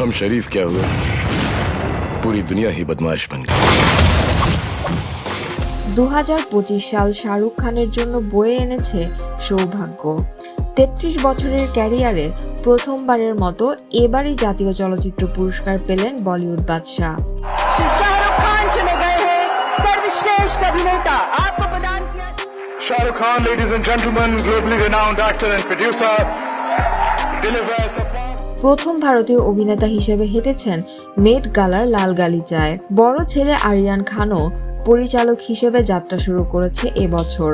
हम शरीफ क्या हुए पूरी दुनिया ही बदमाश बन गई দু সাল শাহরুখ খানের জন্য বয়ে এনেছে সৌভাগ্য তেত্রিশ বছরের ক্যারিয়ারে প্রথমবারের মতো এবারই জাতীয় চলচ্চিত্র পুরস্কার পেলেন বলিউড বাদশাহ श्री शाहरुख खान चुने गए हैं सर्वश्रेष्ठ अभिनेता आपको प्रदान किया Shah Rukh Khan, ladies and gentlemen, globally renowned actor and producer, delivers a প্রথম ভারতীয় অভিনেতা হিসেবে হেঁটেছেন মেট গালার লাল গালিচায় বড় ছেলে আরিয়ান খানও পরিচালক হিসেবে যাত্রা শুরু করেছে এবছর।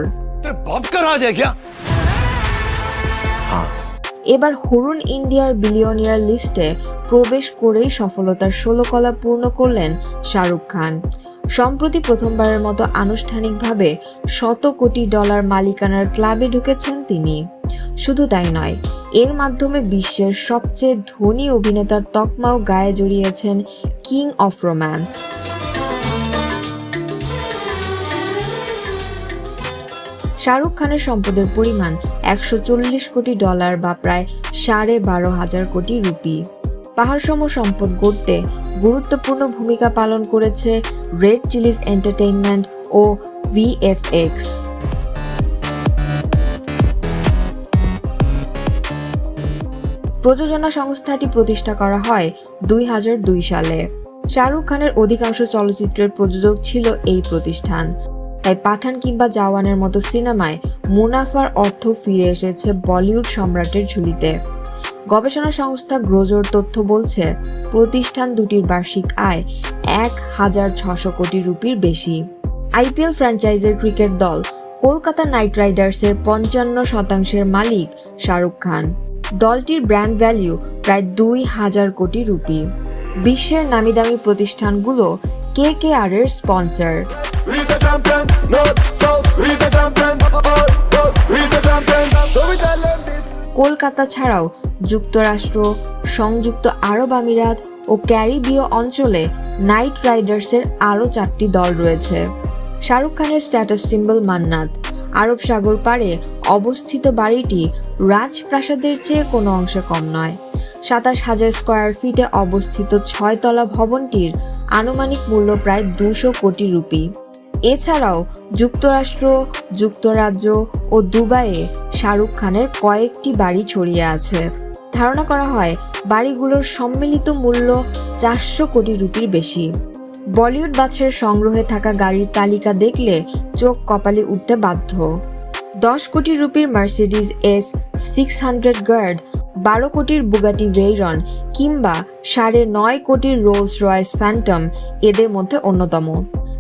হ্যাঁ। এবার হরুণ ইন্ডিয়ার বিলিয়নিয়ার লিস্টে প্রবেশ করেই সফলতার ষোলকলা পূর্ণ করলেন শাহরুখ খান। সম্প্রতি প্রথমবারের মতো আনুষ্ঠানিকভাবে শত কোটি ডলার মালিকানার ক্লাবে ঢুকেছেন তিনি। শুধু তাই নয়, এর মাধ্যমে বিশ্বের সবচেয়ে ধনী অভিনেতার তকমাও গায়ে জড়িয়েছেন কিং অফ রোম্যান্স। শাহরুখ খানের সম্পদের পরিমাণ একশো চল্লিশ কোটি ডলার বা প্রায় সাড়ে বারো হাজার কোটি রুপি। পাহাড়সম সম্পদ গড়তে গুরুত্বপূর্ণ ভূমিকা পালন করেছে রেড চিলিজ এন্টারটেইনমেন্ট ও ভিএফএক্স। প্রযোজনা সংস্থাটি প্রতিষ্ঠা করা হয় দুই হাজার দুই সালে। শাহরুখ খানের অধিকাংশ চলচ্চিত্রের প্রযোজক ছিল এই প্রতিষ্ঠান। তাই পাঠান কিংবা জাওয়ানের মতো সিনেমায় মুনাফার অর্থ ফিরে এসেছে বলিউড সম্রাটের ঝুলিতে। গবেষণা সংস্থা গ্রোজোর তথ্য বলছে, প্রতিষ্ঠান দুটির বার্ষিক আয় এক হাজার ছশো কোটি রুপির বেশি। আইপিএল ফ্র্যাঞ্চাইজের ক্রিকেট দল কলকাতা নাইট রাইডার্সের পঞ্চান্ন শতাংশের মালিক শাহরুখ খান। দলটির ব্র্যান্ড ভ্যালু প্রায় দুই হাজার কোটি রুপি। বিশ্বের নামিদামি প্রতিষ্ঠানগুলো কে কে আর এর স্পন্সর। কলকাতা ছাড়াও যুক্তরাষ্ট্র, সংযুক্ত আরব আমিরাত ও ক্যারিবীয় অঞ্চলে নাইট রাইডার্সের আরও চারটি দল রয়েছে। শাহরুখ খানের স্ট্যাটাস সিম্বল মান্নাত। আরব সাগর পাড়ে অবস্থিত বাড়িটি রাজপ্রাসাদের চেয়ে কোনো অংশে কম নয়। সাতাশ হাজার স্কোয়ার ফিটে অবস্থিত ছয়তলা ভবনটির আনুমানিক মূল্য প্রায় দুশো কোটি রুপি। এছাড়াও যুক্তরাষ্ট্র, যুক্তরাজ্য ও দুবাইয়ে শাহরুখ খানের কয়েকটি বাড়ি ছড়িয়ে আছে। ধারণা করা হয়, বাড়িগুলোর সম্মিলিত মূল্য চারশো কোটি রুপির বেশি। বলিউড বাছের সংগ্রহে থাকা গাড়ির তালিকা দেখলে চোখ কপালে উঠতে বাধ্য। দশ কোটি রুপির Mercedes S six hundred guard, বারো কোটির বুগাটি ভেইরন কিংবা সাড়ে নয় কোটির রোলস রয়েস ফ্যান্টম এদের মধ্যে অন্যতম।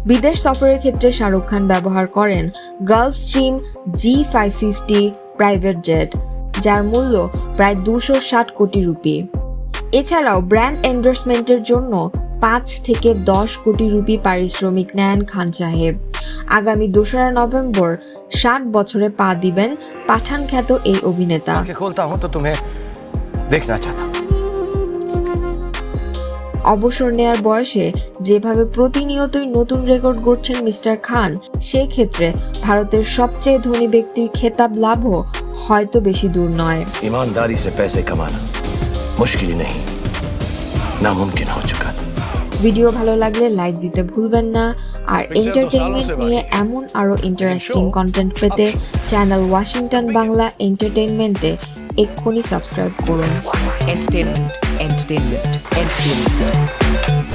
বিদেশ সফরের ক্ষেত্রে শাহরুখ খান ব্যবহার করেন Gulfstream G five fifty private jet যার মূল্য প্রায় দুশো ষাট কোটি রুপি। এছাড়াও ব্র্যান্ড এন্ডোর্সমেন্টের জন্য পাঁচ থেকে দশ কোটি রুপি পারিশ্রমিক নেন খান সাহেব। আগামী দোসরা নভেম্বর ষাট বছরে পা দিবেন পাঠান খ্যাত এই অভিনেতা। দেখনা অবসর নেয়ার বয়সে যেভাবে প্রতিনিয়তই নতুন রেকর্ড গড়ছেন মিস্টার খান সেই ক্ষেত্রে ভারতের সবচেয়ে ধনী ব্যক্তির খেতাব লাভও হয়তো বেশি দূর নয়। ইমানদারি সে পেসে কামানা মুশকিল নেই নামুমকিন হয়ে চুকা। ভিডিও ভালো লাগলে লাইক দিতে ভুলবেন না আর এন্টারটেনমেন্ট নিয়ে এমন আরও ইন্টারেস্টিং কন্টেন্ট পেতে চ্যানেল ওয়াশিংটন বাংলা এন্টারটেনমেন্টে এক্ষুনি সাবস্ক্রাইব করুন। Entertainment Entertainment. Entertainment.